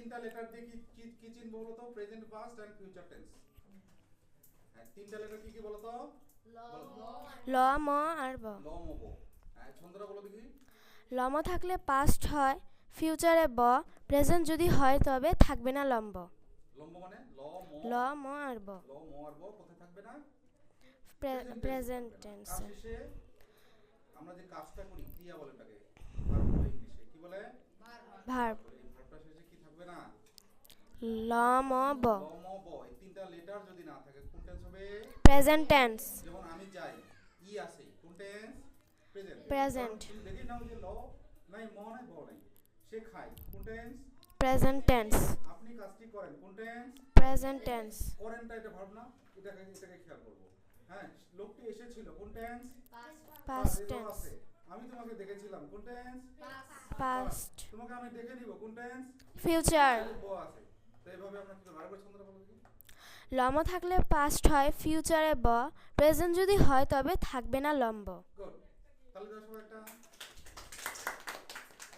তিনটা লেটার দিয়ে কি কি চিহ্ন বলো তো present past and future tense হ্যাঁ তিনটা লেটার কি কি বলো তো ল ম আর ব। ল ম ব। হ্যাঁ ছন্দটা বলো দেখি। লম থাকলে পাস্ট হয় ফিউচারে ব প্রেজেন্ট যদি হয় তবে থাকবে না লম্ব। লম্ব মানে? ল ম। ল ম আর ব। ল ম আর ব কোথায় থাকবে না? প্রেজেন্ট টেন্সে আমরা যে কাজটা করি ক্রিয়া বলে এটাকে ভার্ব বলে ইংলিশে কি বলে ভার্ব এই ভার্বটা শেষে কি থাকবে না ল ম ব এই তিনটা লেটার যদি না থাকে কোন টেন্স হবে প্রেজেন্ট টেন্স যেমন আমি যাই ই আছে কোন টেন্স প্রেজেন্ট Present. দেখি নাও যে ল নাই ম নাই ব নাই সে খায় কোন টেন্স প্রেজেন্ট টেন্স আপনি কাজটি করেন কোন টেন্স প্রেজেন্ট টেন্স করেনটা এটা ভার্ব না এটাকে এটাকে খেয়াল করব। হ্যাঁ লোকটি এসেছিল কোন টেন্স পাস্ট টেন্স। আমি তোমাকে দেখেছিলাম কোন টেন্স পাস্ট তোমাকে আমি দেখে নিব কোন টেন্স ফিউচার ব আছে। তো এইভাবে আমরা কি ভার্বের ছন্দটা বলে দিই লম থাকলে পাস্ট হয় ফিউচারে ব প্রেজেন্ট যদি হয় তবে থাকবে না লম্ব। তাহলে একটা